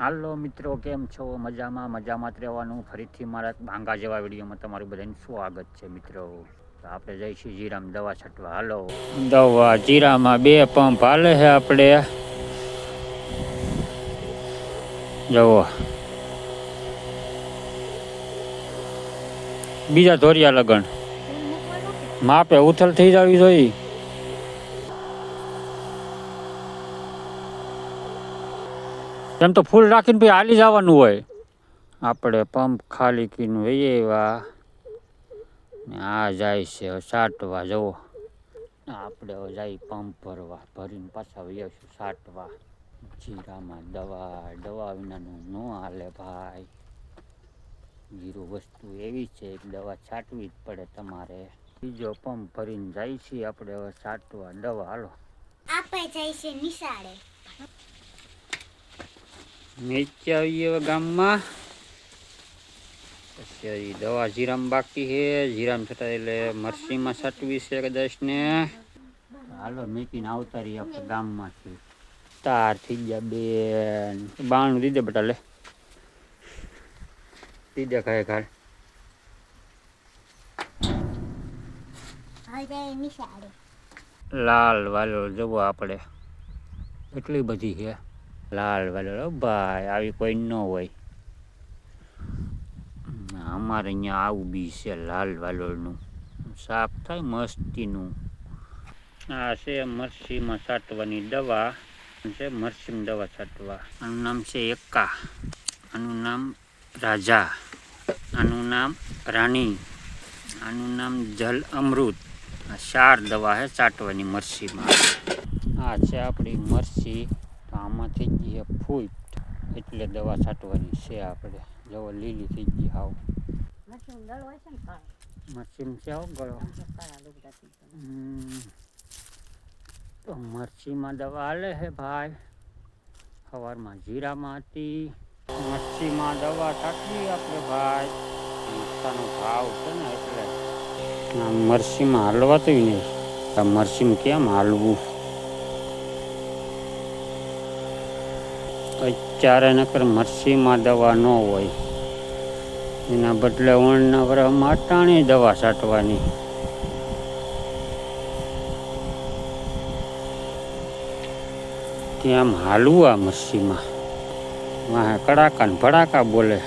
હાલો મિત્રો, કેમ છો? મજામાં મજામાં જ રહેવાનું. ફરીથી મારા ભાંગા જેવા વિડીયોમાં તમારું બધાને સ્વાગત છે મિત્રો. તો આપણે જઈશું જીરામ દવા છટવા. હાલો. દવા જીરામાં બે પંપ હાલે છે આપણે. જવો બીજા ધોરિયા લગન. માપે ઉથલ થઈ જવી જોઈએ. એમ તો ફૂલ રાખીને પછી હાલી જવાનું હોય. આપણે પંપ ખાલી કીનું એવા. આ જાય છે સાટવા જવો આપણે હવે જાય પંપ ભરવા, ભરીને પાછા વહીશું સાટવા. જીરામાં દવા દવા વિનાનું ન હાલે ભાઈ. જીરું વસ્તુ એવી છે દવા છાંટવી જ પડે તમારે. બીજો પંપ ભરીને જાય છે આપણે હવે છાંટવા દવા, હાલો. આપણે જાય નિશાળે. નીચે આવીએ હવે ગામમાં પછી દવા જીરામ બાકી છે જીરામ છતાં એટલે મરસીમાં સાટવી છે કદાચ ને હાલો મેકીને આવતા રહીએ આપણે ગામમાંથી તાર થઈ ગયા બેન બાણું દીધે બટા લે દીધે ખાય ખાય લાલ વાલો જવો આપણે એટલી બધી છે લાલ વાલો ભાઈ, આવી કોઈ ન હોય. અમારે અહીંયા આવું બી છે, લાલ વાલોળનું સાફ થાય મસ્તીનું. આ છે મરસીમાં છાંટવાની દવા. છે મરસીમાં દવા છાંટવા આનું નામ છે એક્કા. આનું નામ રાજા. આનું નામ રાણી. આનું નામ જલ અમૃત. આ ચાર દવા છે ચાટવાની મરસીમાં. આ છે આપણી મરસી. આમાં થઈ ગઈ છે ફૂટ એટલે દવા છાંટવાની છે આપણે. જવો લીલી થઈ ગઈ હાવ. મરચીમ છે આવો ગળો. તો મરચીમાં દવા હાલે છે ભાઈ. સવારમાં જીરામાં હતી. મરચીમાં દવા છાંટવી આપણે ભાઈ. મરચાનો ભાવ છે ને એટલે. મરચીમાં હાલવાતું નહીં. મરચીમાં કેમ હાલવું? અત્યારે નકર મરસીમાં દવા ન હોય. એના બદલે ઓણના વરામાં માટાણી દવા છાંટવાની ત્યાં આમ હાલવું આ મરસીમાં. વાહે કડાકા ને ભડાકા બોલે.